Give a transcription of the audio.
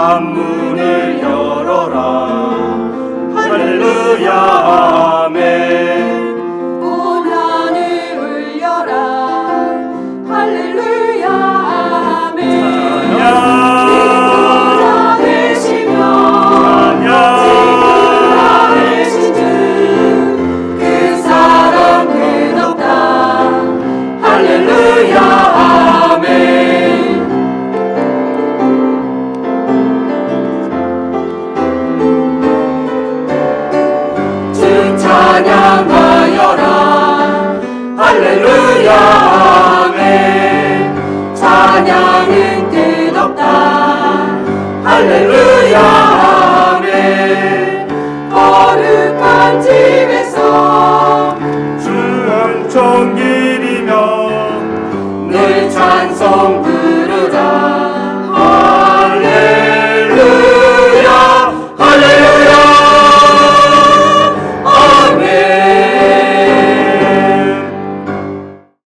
밤문을 열어라. 할렐루야. 할렐루야 아멘. 찬양은 뜨겁다. 할렐루야.